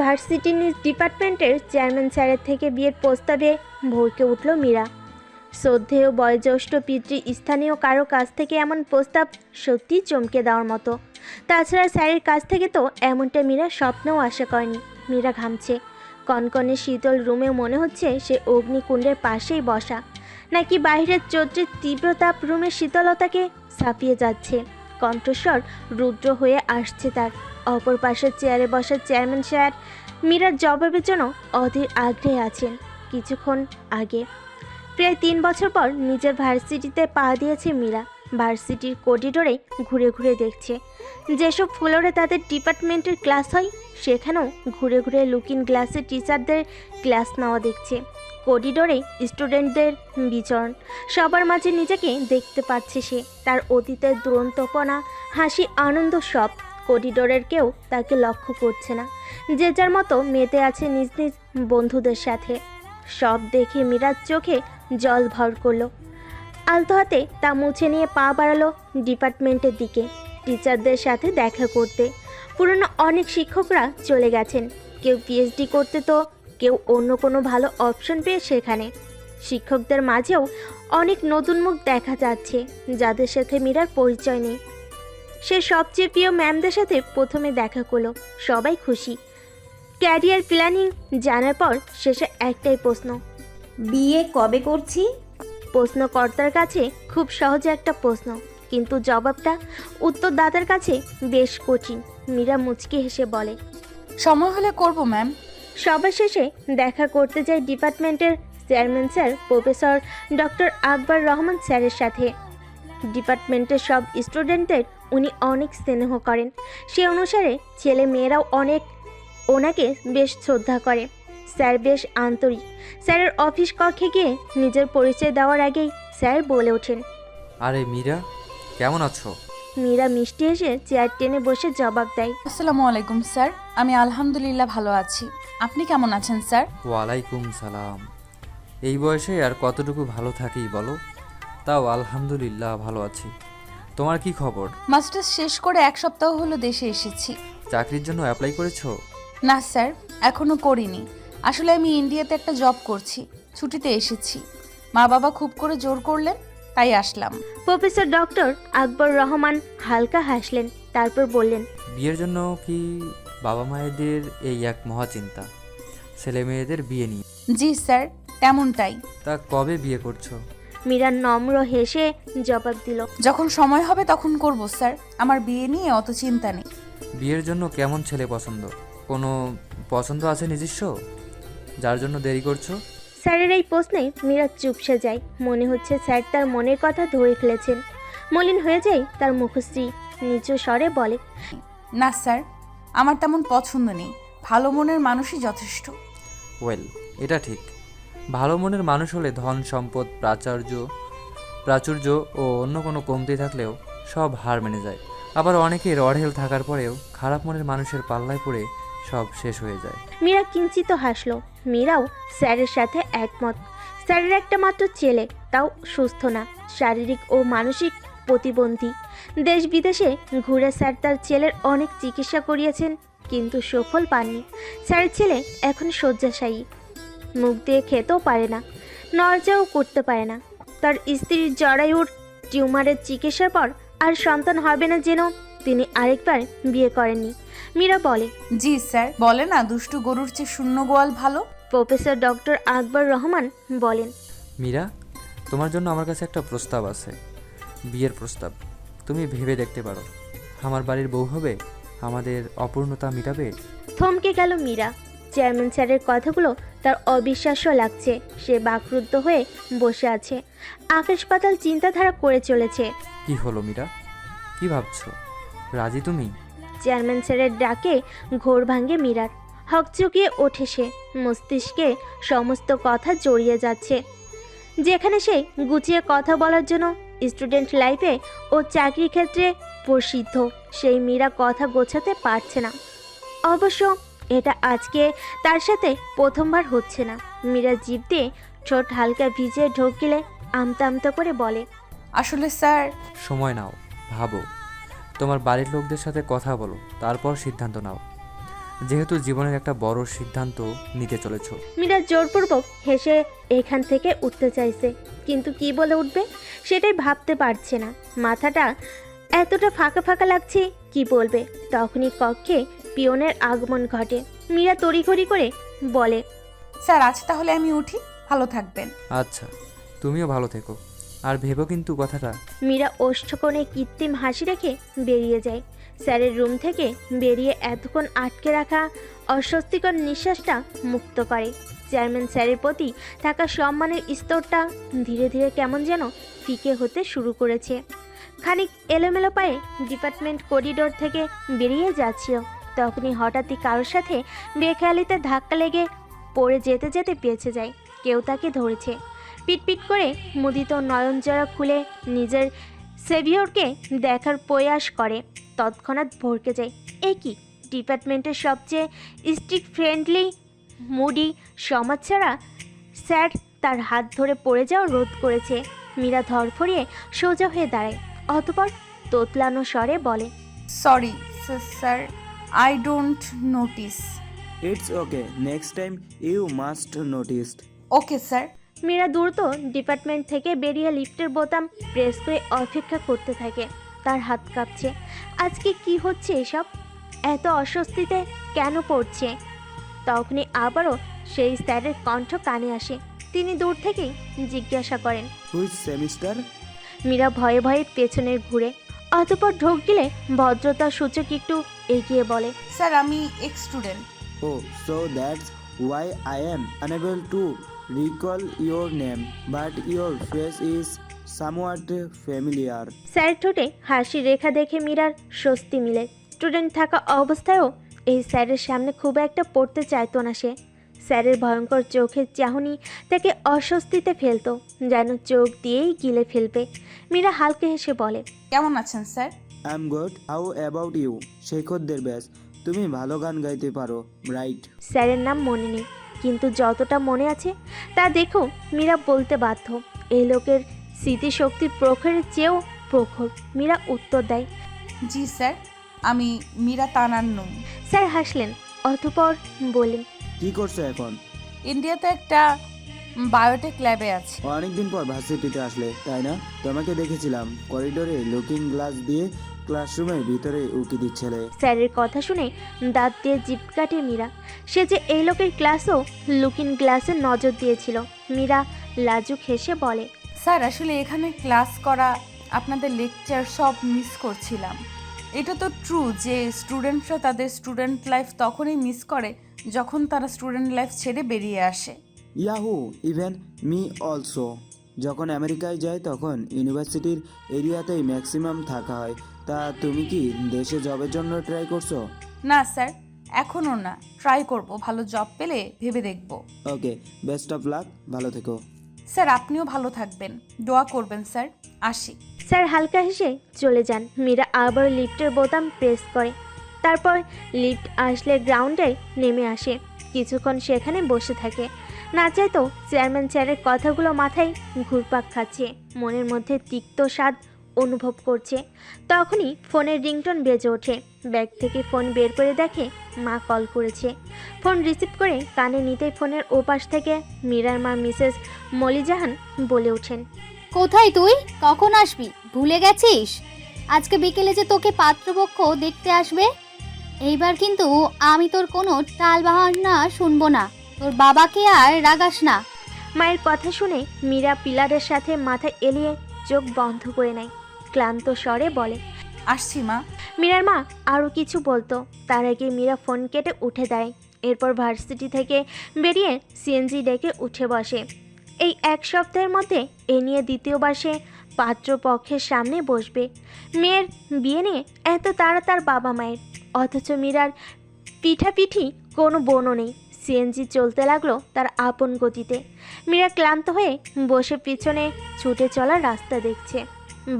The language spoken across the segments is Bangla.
ভার্সিটি নিউজ ডিপার্টমেন্টের চেয়ারম্যান স্যারের থেকে বিয়ের প্রস্তাবে ভরকে উঠল মীরা। শ্রদ্ধেয় বয়োজ্যেষ্ঠ পিতৃ স্থানীয় কারও কাছ থেকে এমন প্রস্তাব সত্যিই চমকে দেওয়ার মতো। তাছাড়া স্যারের কাছ থেকে তো এমনটা মীরা স্বপ্নেও আশা করেনি। মীরা ঘামছে। কনকনে শীতল রুমে মনে হচ্ছে সে অগ্নিকুণ্ডের পাশেই বসা। নাকি বাইরের চৌদ্রের তীব্রতাপ রুমের শীতলতাকে ছাপিয়ে যাচ্ছে। কণ্ঠস্বর রুদ্র হয়ে আসছে তার। অপর পাশের চেয়ারে বসা চেয়ারম্যান স্যার মীরার জবাবের জন্য অধীর আগ্রহে আছেন। কিছুক্ষণ আগে, প্রায় তিন বছর পর নিজের ভার্সিটিতে পা দিয়েছে মীরা। ভার্সিটির করিডোরে ঘুরে ঘুরে দেখছে। যেসব ফ্লোরে তাদের ডিপার্টমেন্টের ক্লাস হয়, সেখানেও ঘুরে ঘুরে লুকিং গ্লাসে টিচারদের ক্লাস নেওয়া দেখছে। করিডোরে স্টুডেন্টদের বিচরণ। সবার মাঝে নিজেকে দেখতে পাচ্ছে সে। তার অতীতের দুরন্তপনা, হাসি, আনন্দ সব। করিডোরের কেউ তাকে লক্ষ্য করছে না। যে যার মতো মেতে আছে নিজ নিজ বন্ধুদের সাথে। সব দেখে মীরার চোখে জল ভর করল। আলতো হাতে তা মুছে নিয়ে পা বাড়ালো ডিপার্টমেন্টের দিকে, টিচারদের সাথে দেখা করতে। পুরনো অনেক শিক্ষকরা চলে গেছেন। কেউ পিএইচডি করতে তো কেউ অন্য কোনো ভালো অপশন পেয়ে সেখানে। শিক্ষকদের মাঝেও অনেক নতুন মুখ দেখা যাচ্ছে, যাদের সাথে মীরার পরিচয় নেই। সে সবচেয়ে প্রিয় ম্যামদের সাথে প্রথমে দেখা করল। সবাই খুশি। ক্যারিয়ার প্ল্যানিং জানার পর শেষে একটাই প্রশ্ন। বিয়ে কবে করছি? প্রশ্নকর্তার কাছে খুব সহজে একটা প্রশ্ন কিন্তু জবাবটা উত্তরদাতার কাছে বেশ কঠিন। মীরা মুচকি হেসে বলে সময় হলে করব ম্যাম। সবার শেষে দেখা করতে যায় ডিপার্টমেন্টের chairman sir professor doctor Akbar Rahman স্যারের সাথে। ডিপার্টমেন্টের সব স্টুডেন্টদের উনি অনেক স্নেহ করেন। সে অনুসারে ছেলে মেয়েরাও অনেক ওনাকে বেশ শ্রদ্ধা করে। স্যার বেশ আন্তরিক। স্যারের অফিস কক্ষে গিয়ে নিজের পরিচয় দেওয়ার আগেই স্যার বলে ওঠেন আরে মীরা কেমন আছো? মীরা মিষ্টি এসে চেয়ার টেনে বসে জবাব দেয় আসসালামু আলাইকুম স্যার আমি আলহামদুলিল্লাহ ভালো আছি। আপনি কেমন আছেন স্যার? ওয়ালাইকুম সালাম। এই বয়সে আর কতটুকু ভালো থাকি বলো? তাও আলহামদুলিল্লাহ ভালো আছি। তোমার কি খবর? মাস্টার্স শেষ করে এক সপ্তাহ হলো দেশে এসেছি। চাকরির জন্য অ্যাপ্লাই করেছ? না স্যার এখনও করিনি। আসলে আমি ইন্ডিয়াতে একটা জব করছি ছুটিতে এসেছি। মা বাবা খুব করে জোর করলেন তাই আসলাম। প্রফেসর ডক্টর আকবর রহমান হালকা হাসলেন তারপর বললেন বিয়ের জন্য কি বাবা মায়েদের এই এক মহাচিন্তা? ছেলে মেয়েদের বিয়ে নিয়ে। জি স্যার তেমনটাই। তা কবে বিয়ে করছ? মীরা নম্র হেসে জবাব দিল যখন সময় হবে তখন করব স্যার। আমার বিয়ে নিয়ে অত চিন্তা নেই। বিয়ের জন্য কেমন ছেলে পছন্দ? কোনো পছন্দ আছে নিজস্ব? যার জন্য দেরি করছ? স্যারের এই প্রশ্নে মীরা চুপসে যায়। মনে হচ্ছে স্যার তার মনের কথা ধরে ফেলেছেন। মলিন হয়ে যায় তার মুখশ্রী। নিচু স্বরে বলে না স্যার আমার তেমন পছন্দ নেই। ভালো মনের মানুষই যথেষ্ট। ওয়েল এটা ঠিক। ভালো মনের মানুষ হলে ধন, সম্পদ, প্রাচুর্য প্রাচুর্য ও অন্য কোনো কমতি থাকলেও সব হার মেনে যায়। আবার অনেকের অঢেল থাকার পরেও খারাপ মনের মানুষের পাল্লায় পড়ে সব শেষ হয়ে যায়। মীরা কিঞ্চিত হাসলো। মীরাও স্যারের সাথে একমত। স্যারের একটা মাত্র ছেলে, তাও সুস্থ না, শারীরিক ও মানসিক প্রতিবন্ধী। দেশ বিদেশে ঘুরে স্যার তার ছেলের অনেক চিকিৎসা করিয়েছেন, কিন্তু সফল পাননি। স্যারের ছেলে এখন শয্যাশায়ী। মুখ দিয়ে খেতেও পারে না নড়াচড়াও করতে পারে না। তার স্ত্রীর জরায়ুর টিউমারের চিকিৎসার পর আর সন্তান হবে না যেন তিনি আরেকবার বিয়ে করেননি। মীরা বলে জি স্যার বলে না দুষ্টু গরুর চেয়ে শূন্য গোয়াল ভালো। প্রফেসর ডক্টর আকবর রহমান বলেন মীরা তোমার জন্য আমার কাছে একটা প্রস্তাব আছে বিয়ের প্রস্তাব। তুমি ভেবে দেখতে পারো আমার বাড়ির বউ হবে আমাদের অপূর্ণতা মিটাবে। থমকে গেল মীরা। চেয়ারম্যান স্যারের কথাগুলো তার অবিশ্বাস্য লাগছে। সে বাকরুদ্ধ হয়ে বসে আছে। আকাশ পাতাল চিন্তাধারা করে চলেছে। কি হলো মীরা? কি ভাবছ? রাজি তুমি? চেয়ারম্যান স্যারের ডাকে ঘোর ভাঙে মীরার। হকচকিয়ে ওঠে সে। মস্তিষ্কে সমস্ত কথা জড়িয়ে যাচ্ছে। যেখানে সে গুছিয়ে কথা বলার জন্য স্টুডেন্ট লাইফে ও চাকরি ক্ষেত্রে প্রসিদ্ধ। সেই মীরা কথা গোছাতে পারছে না। অবশ্য এটা আজকে তার সাথে প্রথমবার হচ্ছে না। মীরা জিভ দিয়ে ঠোঁট হালকা ভিজে ঢোক গেলে আমতা আমতা করে বলে আসলে স্যার। সময় নাও ভাবো। তোমার বাড়ির লোকদের সাথে কথা বলো তারপর সিদ্ধান্ত নাও। যেহেতু জীবনের একটা বড় সিদ্ধান্ত নিতে চলেছ। মীরা জোরপূর্বক হেসে এখান থেকে উঠতে চাইছে কিন্তু কি বলে উঠবে সেটাই ভাবতে পারছে না। মাথাটা এতটা ফাঁকা ফাঁকা লাগছে কি বলবে? তখনই কক্ষে পিয়নের আগমন ঘটে। মীরা তড়িঘড়ি করে বলে স্যার আজ তাহলে আমি উঠি। ভালো থাকবেন। আচ্ছা তুমিও ভালো থেকো। আর ভেবো কিন্তু কথাটা। মীরা ওষ্ঠকোণে কৃত্রিম হাসি রেখে বেরিয়ে যায়। স্যারের রুম থেকে বেরিয়ে এতক্ষণ আটকে রাখা অস্বস্তিকর নিঃশ্বাসটা মুক্ত করে। চেয়ারম্যান স্যারের প্রতি থাকা সম্মানের স্তরটা ধীরে ধীরে কেমন যেন ফিকে হতে শুরু করেছে। খানিক এলোমেলো পায়ে ডিপার্টমেন্ট করিডোর থেকে বেরিয়ে যাচ্ছিল তখনই হঠাৎই কারোর সাথে বেখেয়ালিতে ধাক্কা লেগে পড়ে যেতে যেতে বেঁচে যায়। কেউ তাকে ধরেছে। পিটপিট করে মুদিত নয়নজরা খুলে নিজের সেভিয়রকে দেখার প্রয়াস করে। তৎক্ষণাৎ ভরকে যায়। এ কি? ডিপার্টমেন্টের সবচেয়ে স্ট্রিক ফ্রেন্ডলি, মুডি, সমাজ ছাড়া স্যার তার হাত ধরে পড়ে যাওয়া রোধ করেছে। মীরা ধরফরিয়ে সোজা হয়ে দাঁড়ায়। অতপর তোতলানো স্বরে বলে sorry sir I don't notice It's okay. Next time you must notice. Okay sir Meera দ্রুত ডিপার্টমেন্ট থেকে বেরিয়ে লিফটের বোতাম প্রেস করে অপেক্ষা করতে থাকে। তার হাত কাঁপছে। আজকে কি হচ্ছে এসব? এত অস্বস্তিতে কেন পড়ছে? তখনই আবারও সেই স্যারের কণ্ঠ কানে আসে। তিনি দূর থেকেই জিজ্ঞাসা করেন। Which semester? মীরা ভয়ে ভয়ে পেছনের ঘুরে অতপর ঢোক গিলে ভদ্রতা সূচক একটু এগিয়ে বলে স্যার আমি ex student Oh, so that's why I am unable to recall your name, but your face is somewhat familiar. Sir ঠোঁটে হাসি রেখা দেখে মীরার স্বস্তি মিলে। স্টুডেন্ট থাকা অবস্থায়ও এই স্যারের সামনে খুব একটা পড়তে চাইতো না সে। স্যারের ভয়ঙ্কর চোখের চাহনি তাকে অস্বস্তিতে ফেলতো যেন চোখ দিয়েই গিলে ফেলবে। মীরা হালকে হেসে বলে কেমন আছেন sir? I'm good. How about you? শেখরদের ব্যাস তুমি ভালো গান গাইতে পারো রাইট স্যারের নাম মনে নেই কিন্তু যতটা মনে আছে তা দেখো মীরা বলতে বাধ্য। এই লোকের স্মৃতিশক্তি প্রখরের চেয়েও প্রখর। মীরা উত্তর দেয় জি স্যার আমি মীরা তানান্নুম স্যার হাসলেন অতপর বললেন কি করছ এখন? ইন্ডিয়াতে একটা বায়োটেক ল্যাবে আছে। অনেকদিন পর ভার্সিটিতে আসলে তাই না? তোমাকে দেখেছিলাম করিডোরে লুকিং গ্লাস দিয়ে ক্লাসরুমের ভিতরে উকি দিচ্ছিলে। স্যারের কথা শুনে দাঁত দিয়ে জিপ কাটে মীরা। সে যে এই লোকের ক্লাসও লুকিং গ্লাসে নজর দিয়েছিল। মীরা লাজুক হেসে বলে স্যার আসলে এখানে ক্লাস করা আপনাদের লেকচার সব মিস করছিলাম। এটা তো ট্রু যে স্টুডেন্টরা তাদের স্টুডেন্ট লাইফ তখনই মিস করে যখন তারা স্টুডেন্ট লাইফ ছেড়ে বেরিয়ে আসে। ইয়াহু ইভেন মি অলসো যখন আমেরিকায় যাই তখন ইউনিভার্সিটির এরিয়াতেই ম্যাক্সিমাম থাকা হয়। তা তুমি কি দেশে জবের জন্য ট্রাই করছ? না স্যার এখনও না। ট্রাই করব ভালো জব পেলে ভেবে দেখব। ওকে বেস্ট অফ লাক ভালো থেকো। স্যার আপনিও ভালো থাকবেন। দোয়া করবেন স্যার আসি। স্যার হালকা হেসে চলে যান। মীরা আবার লিফটের বোতাম প্রেস করে। তারপর লিফট আসলে গ্রাউন্ডে নেমে আসে। কিছুক্ষণ সেখানে বসে থাকে। না চাইতো চেয়ারম্যান স্যারের কথাগুলো মাথায় ঘুরপাক খাচ্ছে। মনের মধ্যে তিক্ত স্বাদ অনুভব করছে। তখনই ফোনের রিংটোন বেজে ওঠে। ব্যাগ থেকে ফোন বের করে দেখে মা কল করেছে। ফোন রিসিভ করে কানে নিতেই ফোনের ওপাশ থেকে মীরার মা মিসেস মলিজাহান বলে ওঠেন, কোথায় তুই? কখন আসবি? ভুলে গেছিস? আজকে বিকেলে যে তোকে পাত্রপক্ষ দেখতে আসবে? এইবার কিন্তু আমি তোর কোনো টাল বাহানা শুনব না। তোর বাবাকে আর রাগাস না। মায়ের কথা শুনে মীরা পিলারের সাথে মাথা এলিয়ে চোখ বন্ধ করে নেয়। ক্লান্ত স্বরে বলে আসছি মা। মীরার মা আরও কিছু বলতো। তার আগে মীরা ফোন কেটে উঠে দেয়। এরপর ভার্সিটি থেকে বেরিয়ে সিএনজি ডেকে উঠে বসে। এই এক সপ্তাহের মধ্যে এ নিয়ে দ্বিতীয়বার সে পাত্রপক্ষের সামনে বসবে। মেয়ের বিয়ে নিয়ে এত তাড়া তার বাবা মায়ের অথচ মীরার পিঠাপিঠি কোনো বনও নেই। সিএনজি চলতে লাগল তার আপন গতিতে। মীরা ক্লান্ত হয়ে বসে পিছনে ছুটে চলার রাস্তা দেখছে।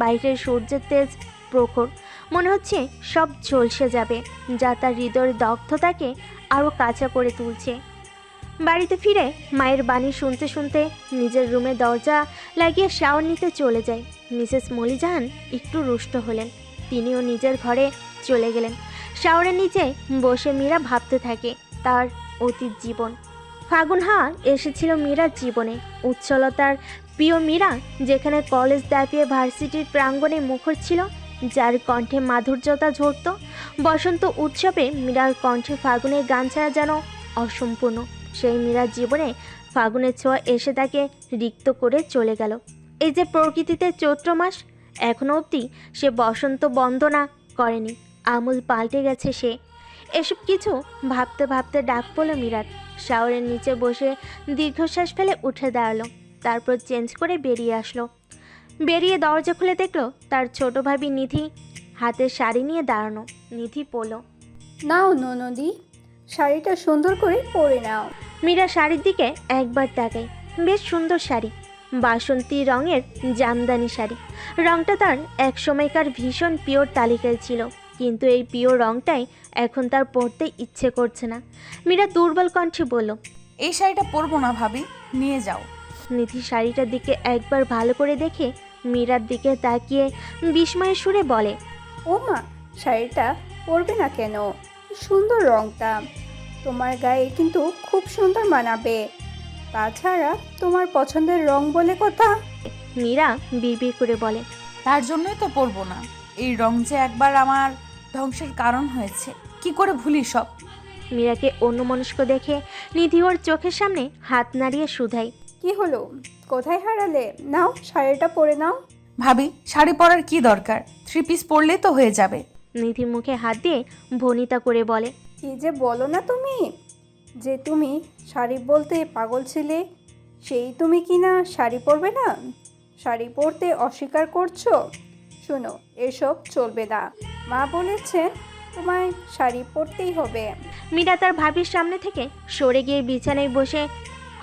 বাইরের সূর্যের তেজ প্রখর। মনে হচ্ছে সব ঝলসে যাবে, যা তার হৃদয়ের দগ্ধতাকে আরও কাঁচা করে তুলছে। বাড়িতে ফিরে মায়ের বাণী শুনতে শুনতে নিজের রুমে দরজা লাগিয়ে শাওয়ার নিতে চলে যায়। মিসেস মলিজাহান একটু রুষ্ট হলেন। তিনিও নিজের ঘরে চলে গেলেন। শাওরের নিচে বসে মীরা ভাবতে থাকে তার অতীত জীবন। ফাগুন হাওয়া এসেছিল মীরার জীবনে। উচ্ছলতার প্রিয় মীরা, যেখানে কলেজ দাপিয়ে ভার্সিটির প্রাঙ্গণে মুখর ছিল, যার কণ্ঠে মাধুর্যতা ঝরত, বসন্ত উৎসবে মীরার কণ্ঠে ফাগুনের গান ছাড়া যেন অসম্পূর্ণ। সেই মীরার জীবনে ফাগুনের ছোঁয়া এসে তাকে রিক্ত করে চলে গেল। এই যে প্রকৃতিতে চৈত্র মাস এখনও অবধি সে বসন্ত বন্দনা করেনি। আমূল পাল্টে গেছে সে। এসব কিছু ভাবতে ভাবতে ডাক পড়ল মীরার শাওরের নিচে বসে দীর্ঘশ্বাস ফেলে উঠে দাঁড়াল তারপর চেঞ্জ করে বেরিয়ে আসলো। বেরিয়ে দরজা খুলে দেখল তার ছোট ভাবি নিধি হাতে শাড়ি নিয়ে দাঁড়ানো। নিধি পড়ল নাও ননদি শাড়িটা সুন্দর করে পরে নাও। মীরা শাড়ির দিকে একবার তাকায়। বেশ সুন্দর শাড়ি বাসন্তী রঙের জামদানি শাড়ি। রংটা তার এক সময়কার ভীষণ পিওর তালিকায় ছিল। কিন্তু এই প্রিয় রংটাই এখন তার পরতে ইচ্ছে করছে না। মীরা দুর্বল কণ্ঠে বলল এই শাড়িটা পরবো না ভাবি নিয়ে যাও। নিধি শাড়িটার দিকে একবার ভালো করে দেখে মীরার দিকে তাকিয়ে বিস্ময়ের সুরে বলে ও মা শাড়িটা পরবে না কেন? সুন্দর রংটা। তোমার গায়ে কিন্তু খুব সুন্দর মানাবে। তাছাড়া তোমার পছন্দের রং বলে কথা? মীরা বিড়বিড় করে বলে তার জন্যই তো পরবো না। এই রং যে একবার আমার ধ্বংসের কারণ হয়েছে। কি করে ভুলি সব? মীরাকে অন্যমনস্ক দেখে নিধি ওর চোখের সামনে হাত নাড়িয়ে শুধাই কি হলো? কোথায় হারালে? নাও শাড়িটা পরে নাও। ভাবি শাড়ি পরার কি দরকার? থ্রি পিস পরলেই তো হয়ে যাবে। নিধি মুখে হাত দিয়ে ভনিতা করে বলে কি যে বলো না তুমি? যে তুমি শাড়ি বলতে পাগল ছিলে সেই তুমি কি না শাড়ি পরবে না? শাড়ি পরতে অস্বীকার করছ? শোনো এসব চলবে না। মা বলেছে তোমায় শাড়ি পরতেই হবে। মীরা তার ভাবির সামনে থেকে সরে গিয়ে বিছানায় বসে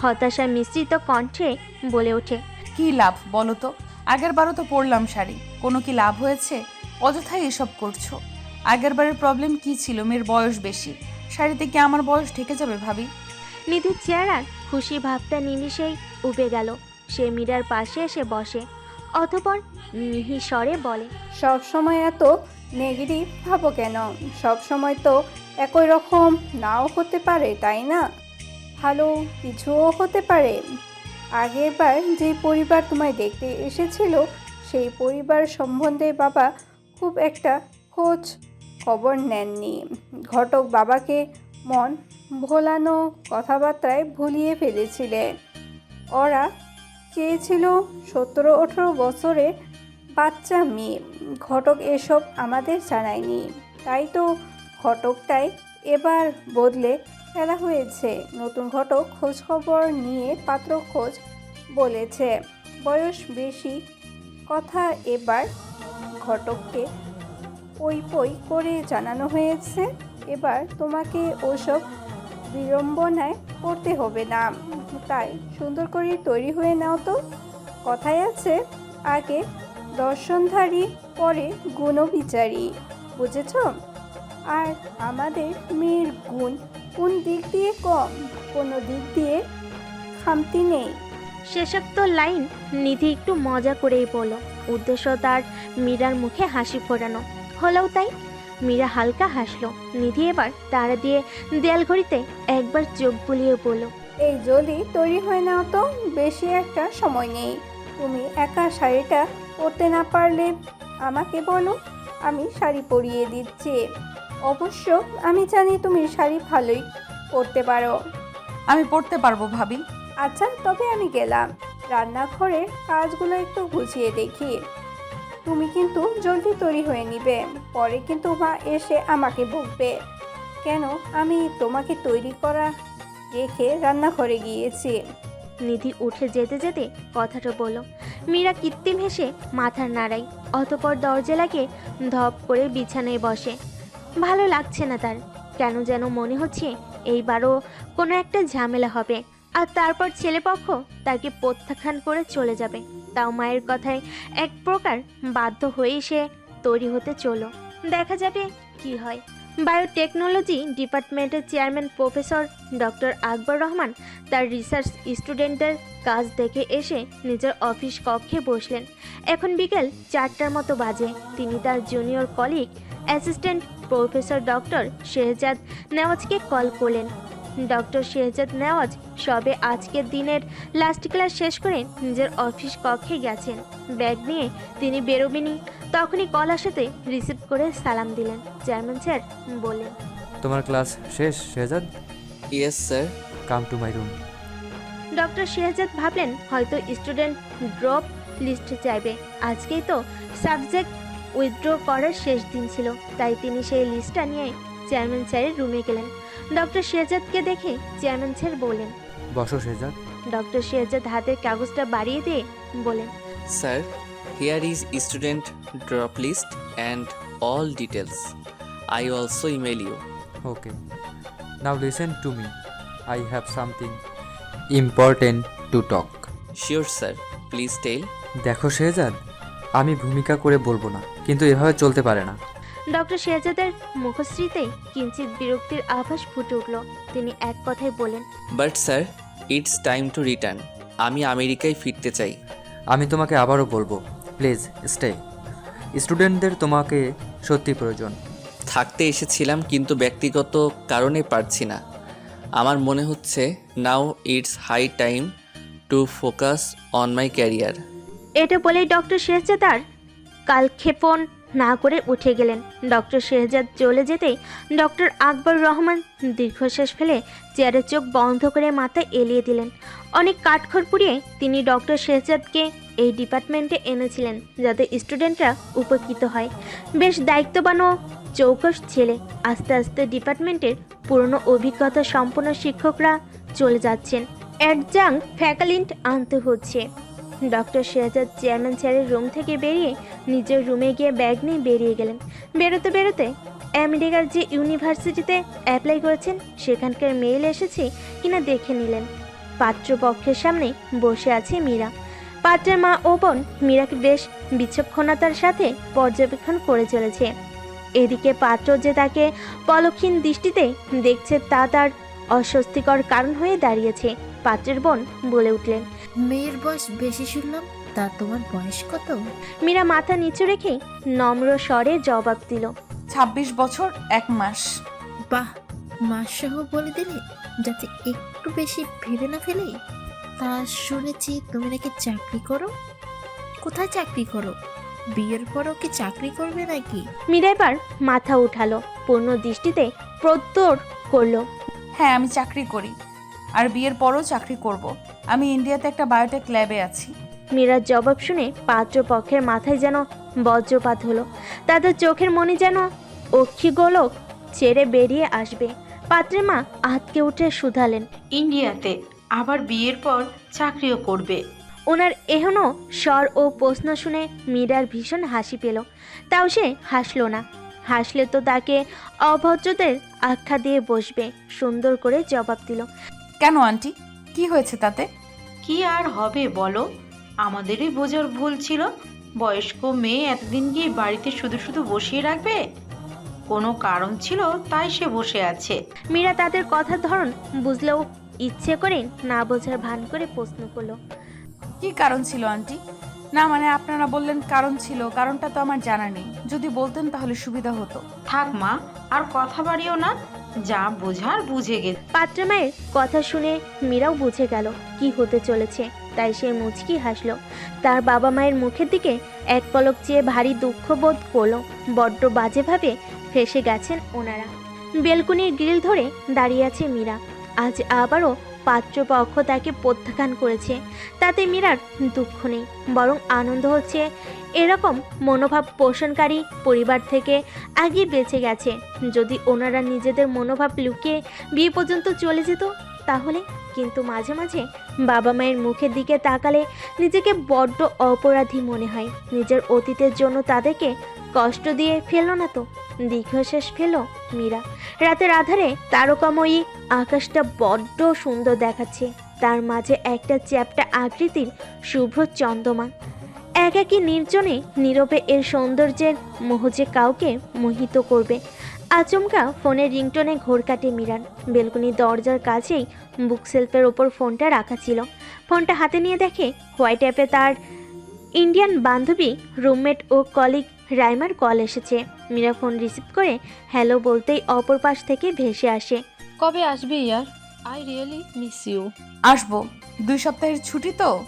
হতাশা মিশ্রিত কণ্ঠে বলে ওঠে কি লাভ বলো তো? আগের বারও তো পরলাম শাড়ি। কোনো কি লাভ হয়েছে? অযথাই এসব করছ। আগের বারের প্রবলেম কি ছিল? মেয়ের বয়স বেশি। শাড়িতে কি আমার বয়স ঢেকে যাবে ভাবি? নিধির চেহারার খুশি ভাবটা নিমিষেই উবে গেল। সে মীরার পাশে এসে বসে। অতপর মিহি স্বরে বলে সব সময় এত নেগেটিভ ভাবো কেন? সব সময় তো একই রকম নাও হতে পারে, তাই না? ভালো কিছুও হতে পারে। আগেরবার যে পরিবার তোমায় দেখতে এসেছিল, সেই পরিবার সম্বন্ধে বাবা খুব একটা খোঁজ খবর নেননি। ঘটক বাবাকে মন ভোলানো কথাবার্তায় ভুলিয়ে ফেলেছিলেন। ওরা চেয়েছিল সতেরো আঠেরো বছরে বাচ্চা মেয়ে। ঘটক এসব আমাদের জানায়নি। তাই তো ঘটকটাই এবার বদলে ফেলা হয়েছে। নতুন ঘটক খোঁজ খবর নিয়ে পাত্র খোঁজ বলেছে। বয়স বেশি, কথা এবার ঘটককে পই পই করে জানানো হয়েছে। এবার তোমাকে ওসব বিড়ম্বনায় পড়তে হবে না। তাই সুন্দর করে তৈরি হয়ে নাও তো। কথায় আছে, আগে দর্শনধারী, পরে গুণবিচারী। বুঝেছ? আর আমাদের মেয়ের গুণ কোন দিক দিয়ে কম, কোনো দিক দিয়ে খামতি নেই। শেষোক্ত লাইন, নিধি একটু মজা করেই বলো। উদ্দেশ্য তার মীরার মুখে হাসি ফোরানো হলেও তাই মীরা হালকা হাসলো। নিধি এবার তারা দিয়ে দেয়াল ঘড়িতে একবার চোখ বুলিয়ে বলল এই জলদি তৈরি হয়ে নাও তো বেশি একটা সময় নেই। তুমি একা শাড়িটা পরতে না পারলে আমাকে বলো আমি শাড়ি পরিয়ে দিচ্ছি। অবশ্য আমি জানি তুমি শাড়ি ভালোই পরতে পারো। আমি পড়তে পারব ভাবি। আচ্ছা তবে আমি গেলাম। রান্নাঘরের কাজগুলো একটু গুছিয়ে দেখি। তুমি কিন্তু জলদি তৈরি হয়ে নিবে। পরে কিন্তু মা এসে আমাকে বকবে। কেন? আমি তোমাকে তৈরি করা রেখে রান্নাঘরে গিয়েছি। নিধি উঠে যেতে যেতে কথাটা বলল, মীরা কৃত্রিম হেসে মাথার নাড়াই অতপর দরজা লাগিয়ে ধপ করে বিছানায় বসে। ভালো লাগছে না তার, কেন যেন মনে হচ্ছে এইবারও কোনো একটা ঝামেলা হবে, আর তারপর ছেলেপক্ষ তাকে প্রত্যাখ্যান করে চলে যাবে। তাও মায়ের কথায় এক প্রকার বাধ্য হয়েই সে তৈরি হতে চলো। দেখা যাবে কি হয়। বায়োটেকনোলজি ডিপার্টমেন্টের chairman professor doctor Akbar Rahman তার রিসার্চ স্টুডেন্টদের কাজ দেখে এসে নিজের অফিস কক্ষে বসলেন। এখন বিকেল চারটার মতো বাজে। তিনি তার junior colleague, assistant professor doctor Shehzad নেওয়াজকে call করলেন। ডক্টর শেহজাদ নেওয়াজ সবে আজকের দিনের লাস্ট ক্লাস শেষ করে নিজের অফিস কক্ষে গেছেন। ব্যাগ নিয়ে তিনি বেরোবেনি তখনই কল আসাতে রিসিভ করে সালাম দিলেন। চেয়ারম্যান স্যার বললেন তোমার ক্লাস শেষ Shehzad yes sir come to my room doctor Shehzad ভাবলেন হয়তো স্টুডেন্ট ড্রপ লিস্ট চাইবে। আজকেই তো সাবজেক্ট উইথড্র করার শেষ দিন ছিল। তাই তিনি সেই লিস্টটা নিয়ে চেয়ারম্যান স্যারের রুমে গেলেন। ডক্টর শেহজাদকে দেখে চেয়ারম্যান স্যার বলেন বসো শেজাদ ডক্টর শেহজাদ হাতের কাগজটা বাড়িয়ে দিয়ে বলেন sir here is student drop list and all details I also email you okay now listen to me I have something important to talk sure sir please tell দেখো শেহজাদ আমি ভূমিকা করে বলব না কিন্তু এভাবে চলতে পারে না। ডক্টর শেহজাদের মুখশ্রীতে কিঞ্চিত বিরক্তির আভাস ফুটে উঠল। তিনি এক কথায় বলেন but sir it's time to return. আমি আমেরিকায় ফিরতে চাই। আমি তোমাকে আবারও বলব প্লিজ স্টে। স্টুডেন্টদের তোমাকে সত্যি প্রয়োজন। থাকতে এসেছিলাম কিন্তু ব্যক্তিগত কারণে পারছি না। আমার মনে হচ্ছে now it's high time to focus on my career. এটা বলেই ডক্টর শেহজাদ আর কালক্ষেপণ না করে উঠে গেলেন। ডক্টর শেহজাদ চলে যেতেই ডক্টর আকবর রহমান দীর্ঘশ্বাস ফেলে চেয়ারের চোখ বন্ধ করে মাথা এলিয়ে দিলেন। অনেক কাঠখড় পুড়িয়ে তিনি ডক্টর শেহজাদকে এই ডিপার্টমেন্টে এনেছিলেন যাতে স্টুডেন্টরা উপকৃত হয়। বেশ দায়িত্ববান ও চৌকস ছেলে, আস্তে আস্তে ডিপার্টমেন্টের পুরনো অভিজ্ঞতা সম্পন্ন শিক্ষকরা চলে যাচ্ছেন। অ্যাডজাং ফ্যাকালিন্ট আনতে হচ্ছে। ডক্টর শেহজাদ চেয়ারম্যান স্যারের রুম থেকে বেরিয়ে নিজের রুমে গিয়ে ব্যাগ নিয়ে বেরিয়ে গেলেন। বেরোতে বেরোতে আমেরিকার যে ইউনিভার্সিটিতে অ্যাপ্লাই করেছেন, সেখানকার মেইল এসেছে কিনা দেখে নিলেন। পাত্রপক্ষের সামনে বসে আছে মীরা। পাত্রের মা ও বোন মীরাকে বেশ বিচক্ষণতার সাথে পর্যবেক্ষণ করে চলেছে। এদিকে পাত্র যে তাকে পলক্ষীন দৃষ্টিতে দেখছে তা তার অস্বস্তিকর কারণ হয়ে দাঁড়িয়েছে, পাত্রের বোন বলে উঠলেন। মেয়ের বয়স বেশি শুনলাম তা তোমার বয়স কত? মীরা মাথা নিচু রেখে নম্র স্বরে জবাব দিল ছাব্বিশ বছর এক মাস। বাহ মাস সহ বলে দিলে যাতে একটু বেশি ভেবে না ফেলে। তা শুনেছি তুমি নাকি চাকরি করো? কোথায় চাকরি করো? বিয়ের পরও কি চাকরি করবে নাকি? মীরা এবার মাথা উঠালো পূর্ণ দৃষ্টিতে প্রত্যর করল। হ্যাঁ আমি চাকরি করি আর বিয়ের পরও চাকরি করব। আমি ইন্ডিয়াতে একটা বায়োটেক ল্যাবে আছি। মীরার জবাব শুনে পাত্রপক্ষের মাথায় যেন বজ্রপাত হলো। তাদের চোখের মনে যেন অক্ষিগোলক ছেড়ে বেরিয়ে আসবে। পাত্রের মা আতকে উঠে শুধালেন। ইন্ডিয়াতে আবার বিয়ের পর চাকরিও করবে। ওনার এহনো স্বর ও প্রশ্ন শুনে মীরার ভীষণ হাসি পেল। তাও সে হাসলো না। হাসলে তো তাকে অভদ্রদের আখ্যা দিয়ে বসবে। সুন্দর করে জবাব দিল। কেন আন্টি? কি হয়েছে তাতে? কি আর হবে বলো? আমাদেরই বোঝার ভুল ছিল। বয়স্ক মেয়ে এতদিন গিয়ে বাড়িতে শুধু শুধু বসিয়ে রাখবে? কোনো কারণ ছিল তাই সে বসে আছে। মীরা তাদের কথার ধরন বুঝলেও ইচ্ছে করে না বোঝার ভান করে প্রশ্ন করল। কি কারণ ছিল আন্টি? না মানে আপনারা বললেন কারণ ছিল কারণটা তো আমার জানা নেই। যদি বলতেন তাহলে সুবিধা হতো। থাক মা আর কথা বাড়িও না। যা বোঝার বুঝে গেছে পাত্র মায়ের কথা শুনে মীরাও বুঝে গেল কি হতে চলেছে, তাই সে মুচকি হাসলো। তার বাবা মায়ের মুখের দিকে এক পলক চেয়ে ভারী দুঃখ বোধ করল। বড্ড বাজেভাবে ফেসে গেছেন ওনারা। বেলকুনির গ্রিল ধরে দাঁড়িয়ে আছে মীরা। আজ আবারও পাত্রপক্ষ তাকে প্রত্যাখ্যান করেছে। তাতে মীরার দুঃখ নেই, বরং আনন্দ হচ্ছে এরকম মনোভাব পোষণকারী পরিবার থেকে আগে বেঁচে গেছে। যদি ওনারা নিজেদের মনোভাব লুকিয়ে বিয়ে পর্যন্ত চলে যেত, তাহলে কিন্তু মাঝে মাঝে বাবা মায়ের মুখের দিকে তাকালে নিজেকে বড্ড অপরাধী মনে হয়। নিজের অতীতের জন্য তাদেরকে কষ্ট দিয়ে ফেলল না তো। দীর্ঘশ্বাস ফেল মীরা। রাতের আধারে তারকাময়ী আকাশটা বড্ড সুন্দর দেখাচ্ছে। তার মাঝে একটা চ্যাপটা আকৃতির শুভ্র চন্দ্রমা। একাকী নির্জনে নীরবে এর সৌন্দর্যের মোহ যে কাউকে মোহিত করবে। আচমকা ফোনের রিংটনে ঘোর কাটে মিরান। বেলকুনি দরজার কাছেই বুক সেলফের ওপর ফোনটা রাখা ছিল। ফোনটা হাতে নিয়ে দেখে হোয়াইট অ্যাপে তার ইন্ডিয়ান বান্ধবী রুমমেট ও কলিগ রাইমার কল এসেছে। মীরা ফোন রিসিভ করে হ্যালো বলতেই অপর পাশ থেকে ভেসে আসে। কবে আসবে ইয়ার? I really miss you. আসব। দুই সপ্তাহের ছুটি তো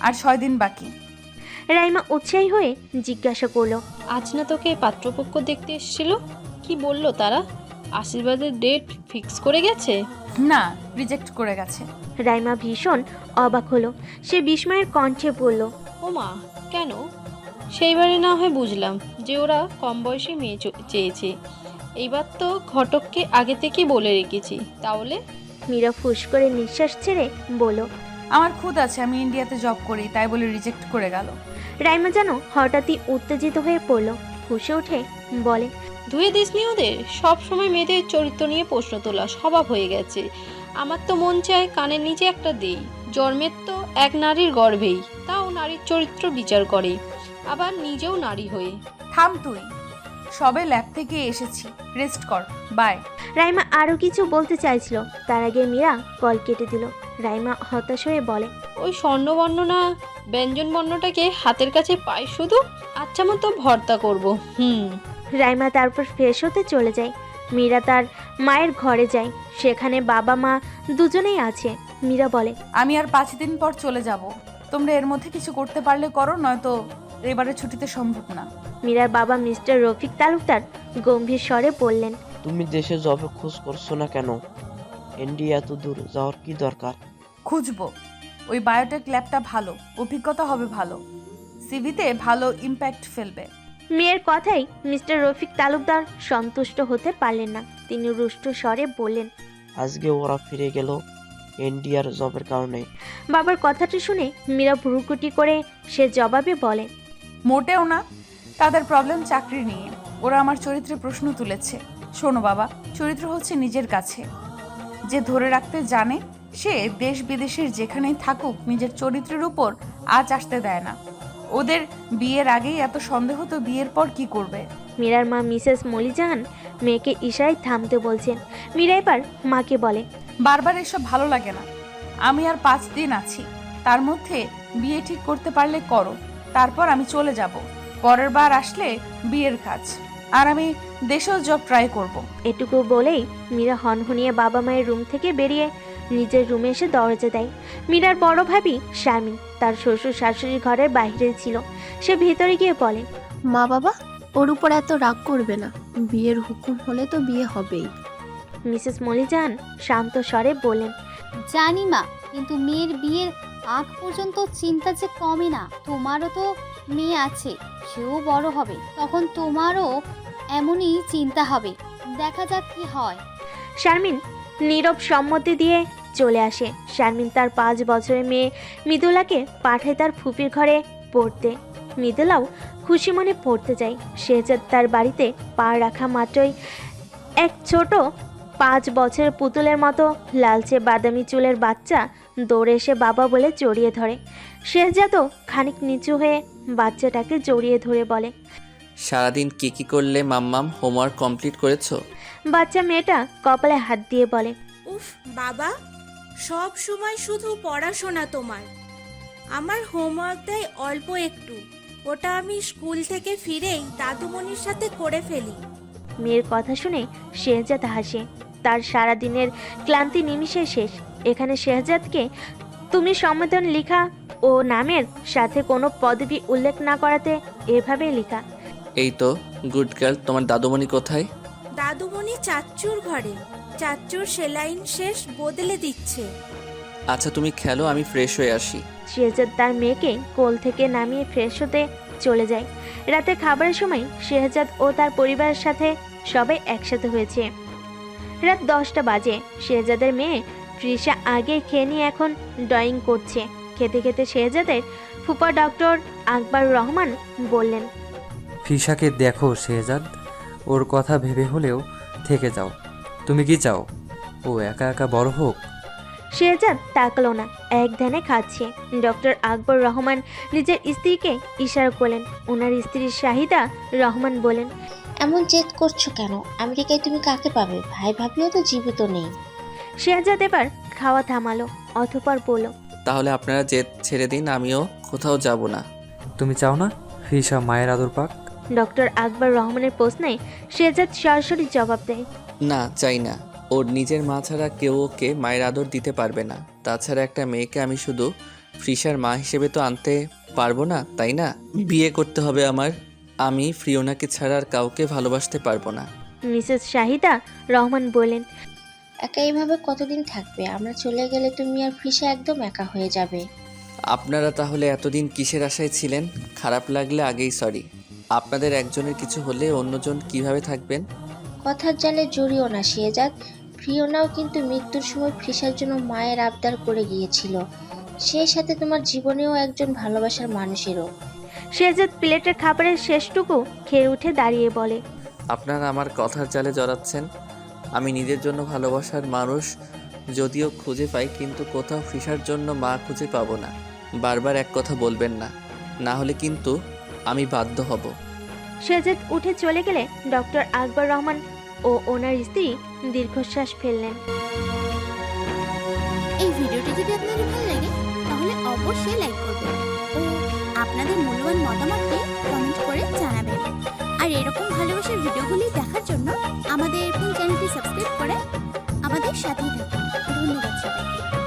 আর ছয় দিন বাকি। রাইমা উৎসাহী হয়ে জিজ্ঞাসা করল আজ না তোকে পাত্রপক্ষ দেখতে এসেছিল? কি বলল তারা? আশীর্বাদের ডেট ফিক্স করে গেছে? না রিজেক্ট করে গেছে। রাইমা ভীষণ অবাক হলো। সে বিস্ময়ের কণ্ঠে বলল ও মা কেন? সেইবারে না হয় বুঝলাম যে ওরা কম বয়সী মেয়ে চ- চেয়েছে। এইবার তো ঘটককে আগে থেকে বলে রেখেছি তাহলে? মীরা ফুস করে নিঃশ্বাস ছেড়ে বলল আমার খুদ আছে আমি ইন্ডিয়াতে জব করি তাই বলে রিজেক্ট করে গেল। রাইমা যেন হঠাৎই উত্তেজিত হয়ে পড়ল ফুসে উঠে বলে ধুয়ে দিসনি ওদের? সব সময় মেয়েদের চরিত্র নিয়ে প্রশ্ন তোলা স্বভাব হয়ে গেছে। আমার তো মন চায় কানের নিচে একটা দেই জন্মের তো এক নারীর গর্ভেই তাও নারীর চরিত্র বিচার করে আবার নিজেও নারী হয়ে। থাম তুই সবে ল্যাব থেকে এসেছি। রেস্ট কর। বাই রাইমা আরও কিছু বলতে চাইছিল। তার আগে মীরা কল কেটে দিল। রাইমা হতাশ হয়ে বলে ওই স্বর্ণবর্ণ না ব্যঞ্জন বর্ণটাকে হাতের কাছে পাই শুধু? আচ্ছা মতো ভর্তা করব হুম। রাইমা তারপর ফ্রেশ হতে চলে যায়। মীরা তার মায়ের ঘরে যায়। সেখানে বাবা মা দুজনেই আছে। মীরা বলে আমি আর পাঁচ দিন পর চলে যাব। তোমরা এর মধ্যে কিছু করতে পারলে করো নয়তো এবারে ছুটিতে সম্ভব না। মীরার বাবা মিস্টার রফিক তালুকদার গম্ভীর স্বরে বললেন তুমি দেশে জবে খোঁজ করছ না কেন? ইন্ডিয়া এত দূর যাওয়ার কি দরকার? খুঁজবো। ওই বায়োটেক ল্যাবটা ভালো অভিজ্ঞতা হবে ভালো। সিভিতে ভালো ইম্প্যাক্ট ফেলবে। মেয়ের কথাই মিস্টার রফিক তালুকদার সন্তুষ্ট হতে পারলেন না। তিনি রুষ্ট স্বরে বললেন আজকে ওরা ফিরে গেল ইন্ডিয়ার জবের কারণে। বাবার কথাটা শুনে মীরা ভুরুকুটি করে সে জবাবে বলে মোটেও না। তাদের প্রবলেম চাকরি নিয়ে। ওরা আমার চরিত্রে প্রশ্ন তুলেছে। শোনো বাবা চরিত্র হচ্ছে নিজের কাছে। যে ধরে রাখতে জানে সে দেশ বিদেশের যেখানেই থাকুক নিজের চরিত্রের উপর আজ আসতে দেয় না। ওদের বিয়ের আগেই এত সন্দেহ তো বিয়ের পর কি করবে? মীরার মা মিসেস মলিজাহান মেয়েকে ইশারায় থামতে বলছেন। মীরা এবার মাকে বলে বারবার এসব ভালো লাগে না। আমি আর পাঁচ দিন আছি। তার মধ্যে বিয়ে ঠিক করতে পারলে করো। তারপর আমি চলে যাব। পরের বার আসলে বিয়ের কাজ। আর আমি দেশেও জব ট্রাই করব। এটুকু বলেই মীরা হনহনিয়ে বাবা মায়ের রুম থেকে বেরিয়ে নিজের রুমে এসে দরজা দেয়। মীরার বড় ভাবি স্বামী তার শ্বশুর শাশুড়ি ঘরের বাইরে ছিল। সে ভিতরে গিয়ে বলে মা বাবা ওর উপর এত রাগ করবে না। বিয়ের হুকুম হলে তো বিয়ে হবেই। মিসেস মলিজাহান শান্ত স্বরে বললেন জানি মা কিন্তু মেয়ের বিয়ের আগ পর্যন্ত চিন্তা যে কমে না, তোমারও তো মেয়ে আছে, সেও বড় হবে, তখন তোমারও এমনই চিন্তা হবে। দেখা যাক কি হয়। শারমিন নীরব সম্মতি দিয়ে চলে আসে। শারমিন তার পাঁচ বছরের মেয়ে মৃদুলাকে পাঠায় তার ফুপির ঘরে পড়তে। মৃদুলাও খুশি মনে পড়তে যায়। শেহজাদ তার বাড়িতে পা রাখা মাত্রই এক ছোট পাঁচ বছরের পুতুলের মতো লালচে বাদামি চুলের বাচ্চা দৌড়ে এসে বাবা বলে জড়িয়ে ধরে। শেহজাদও খানিক নিচু হয়ে বাচ্চাটাকে জড়িয়ে ধরে বলে। সারাদিন কি কি করলে মাম্মাম হোমওয়ার্ক কমপ্লিট করেছ? বাচ্চা মেয়েটা কপালে হাত দিয়ে বলে উফ বাবা সব সময় শুধু পড়াশোনা তোমার। আমার হোমওয়ার্ক দেয় অল্প একটু। ওটা আমি স্কুল থেকে ফিরেই দাদুমণির সাথে করে ফেলি। মেয়ের কথা শুনে শেহজাদ হাসে। তার সারাদিনের ক্লান্তি নিমিষে শেষ। এখানে শেহজাদকে তুমি সম্বোধন লেখা ও নামের সাথে কোনো পদবি উল্লেখ না করাতে এভাবে লেখা। এই তো গুড গার্ল তোমার দাদুমণি কোথায়? দাদুমণি চাচ্চুর ঘরে। চাচ্চুর সেলাইন শেষ বদলে দিচ্ছে। আচ্ছা তুমি খেলো আমি ফ্রেশ হয়ে আসি। শেহজাদ তার মেয়েকে কোল থেকে নামিয়ে ফ্রেশ হতে চলে যায়। রাতে খাবারের সময় শেহজাদ ও তার পরিবারের সাথে সবাই একসাথে হয়েছে। রাত দশটা বাজে। শেহজাদের মেয়ে তৃষা আগে খেয়ে নিয়ে এখন ড্রয়িং করছে। খেতে খেতে শেহজাদের ফুপা ডক্টর আকবর রহমান বললেন ফিসাকে দেখো শেহজাদ ওর কথা ভেবে হলেও থেকে যাও। তুমি কি চাও? ও একা একা বড় হোক? শেহজাদ তাকলো না এক ধ্যানে খাচ্ছে। ডক্টর আকবর রহমান নিজের স্ত্রীকে ইশারা করলেন ওনার স্ত্রীর শাহিদা রহমান বলেন এমন জেদ করছ কেন? আমেরিকায় তুমি কাকে পাবে? ভাই ভাবিও তো জীবিত নেই। শেহজাদ এবার খাওয়া থামালো অথপর বলল তাহলে আপনারা জেদ ছেড়ে দিন আমিও কোথাও যাব না। তুমি চাও না? ফিসা মায়ের আদর পাক। ডক্টর আকবর রহমানের প্রশ্নে শেজাদ সরাসরি জবাব দেয় না চাই না। ওর নিজের মা ছাড়া কেউ ওকে মায়ের আদর দিতে পারবে না। তাছাড়া একটা মেয়েকে আমি শুধু ফ্রিসার মা হিসেবে তো আনতে পারব না তাই না? বিয়ে করতে হবে আমার। আমি ফ্রিওনাকে ছাড়া আর কাউকে ভালোবাসতে পারব না। মিসেস শাহিদা রহমান বললেন একা এইভাবে কতদিন থাকবে? আমরা চলে গেলে তুমি আর ফ্রিসা একদম একা হয়ে যাবে। আপনারা তাহলে এতদিন কিসের আশায় ছিলেন? খারাপ লাগলে আগেই সরি আপনাদের একজনের কিছু হলে অন্যজন কীভাবে থাকবেন? কথার জালে জড়িও না সিয়েজাত ফ্রিওনাও কিন্তু মৃত্যুর সময় ফ্রিসার জন্য মায়ের আবদার করে গিয়েছিল। সেই সাথে তোমার জীবনেও একজন ভালোবাসার মানুষেরও। শেজাদ প্লেটের খাবারের শেষটুকু খেয়ে উঠে দাঁড়িয়ে বলে। আপনারা আমার কথার জালে জড়াচ্ছেন? আমি নিজের জন্য ভালোবাসার মানুষ যদিও খুঁজে পাই কিন্তু কোথাও ফিসার জন্য মা খুঁজে পাবো না। বারবার এক কথা বলবেন না। না হলে কিন্তু আমি বাধ্য হব। শেজাদ উঠে চলে গেলে ডক্টর আকবর রহমান ও ওনার স্ত্রী দীর্ঘশ্বাস ফেললেন। এই ভিডিওটি যদি আপনাদের ভালো লাগে তাহলে অবশ্যই লাইক করবেন ও আপনাদের মূল্যবান মতামতটি কমেন্ট করে জানাবেন। আর এরকম ভালোবাসার ভিডিওগুলি দেখার জন্য আমাদের এরকম চ্যানেলটি সাবস্ক্রাইব করে আমাদের সাথেই থাকুন। ধন্যবাদ সবাইকে।